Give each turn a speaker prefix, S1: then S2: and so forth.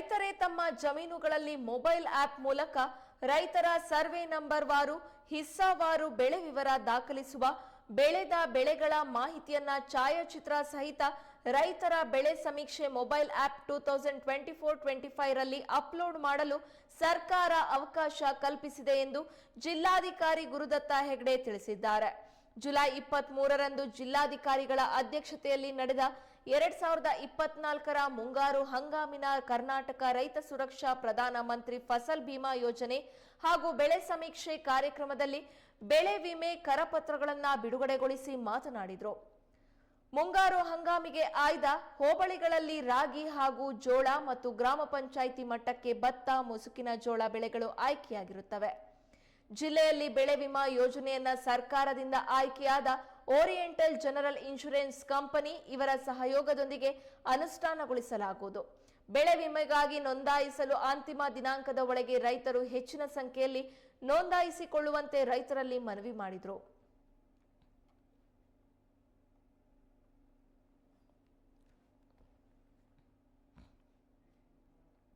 S1: ರೈತರೇ ತಮ್ಮ ಜಮೀನುಗಳಲ್ಲಿ ಮೊಬೈಲ್ ಆಪ್ ಮೂಲಕ ರೈತರ ಸರ್ವೆ ನಂಬರ್ ವಾರು ಹಿಸ್ಸಾವಾರು ಬೆಳೆ ವಿವರ ದಾಖಲಿಸುವ, ಬೆಳೆದ ಬೆಳೆಗಳ ಮಾಹಿತಿಯನ್ನ ಛಾಯಾಚಿತ್ರ ಸಹಿತ ರೈತರ ಬೆಳೆ ಸಮೀಕ್ಷೆ mobile app two thousand twenty four twenty five ರಲ್ಲಿ ಅಪ್ಲೋಡ್ ಮಾಡಲು ಸರ್ಕಾರ ಅವಕಾಶ ಕಲ್ಪಿಸಿದೆ ಎಂದು ಜಿಲ್ಲಾಧಿಕಾರಿ ಗುರುದತ್ತ ಹೆಗ್ಡೆ ತಿಳಿಸಿದ್ದಾರೆ. ಜುಲೈ ಇಪ್ಪತ್ತ್ ಮೂರರಂದು ಜಿಲ್ಲಾಧಿಕಾರಿಗಳ ಅಧ್ಯಕ್ಷತೆಯಲ್ಲಿ ನಡೆದ ಎರಡ್ ಸಾವಿರದ ಇಪ್ಪತ್ನಾಲ್ಕರ ಮುಂಗಾರು ಹಂಗಾಮಿನ ಕರ್ನಾಟಕ ರೈತ ಸುರಕ್ಷಾ ಪ್ರಧಾನ ಮಂತ್ರಿ ಫಸಲ್ ಬಿಮಾ ಯೋಜನೆ ಹಾಗೂ ಬೆಳೆ ಸಮೀಕ್ಷೆ ಕಾರ್ಯಕ್ರಮದಲ್ಲಿ ಬೆಳೆ ವಿಮೆ ಕರಪತ್ರಗಳನ್ನ ಬಿಡುಗಡೆಗೊಳಿಸಿ ಮಾತನಾಡಿದರು. ಮುಂಗಾರು ಹಂಗಾಮಿಗೆ ಆಯ್ದ ಹೋಬಳಿಗಳಲ್ಲಿ ರಾಗಿ ಹಾಗೂ ಜೋಳ ಮತ್ತು ಗ್ರಾಮ ಪಂಚಾಯಿತಿ ಮಟ್ಟಕ್ಕೆ ಭತ್ತ, ಮುಸುಕಿನ ಜೋಳ ಬೆಳೆಗಳು ಆಯ್ಕೆಯಾಗಿರುತ್ತವೆ. ಜಿಲ್ಲೆಯಲ್ಲಿ ಬೆಳೆ ವಿಮಾ ಯೋಜನೆಯನ್ನ ಸರ್ಕಾರದಿಂದ ಆಯ್ಕೆಯಾದ ಓರಿಯೆಂಟಲ್ ಜನರಲ್ ಇನ್ಶೂರೆನ್ಸ್ ಕಂಪನಿ ಇವರ ಸಹಯೋಗದೊಂದಿಗೆ ಅನುಷ್ಠಾನಗೊಳಿಸಲಾಗುವುದು. ಬೆಳೆ ವಿಮೆಗಾಗಿ ನೋಂದಾಯಿಸಲು ಅಂತಿಮ ದಿನಾಂಕದ ಒಳಗೆ ರೈತರು ಹೆಚ್ಚಿನ ಸಂಖ್ಯೆಯಲ್ಲಿ ನೋಂದಾಯಿಸಿಕೊಳ್ಳುವಂತೆ ರೈತರಲ್ಲಿ ಮನವಿ ಮಾಡಿದರು.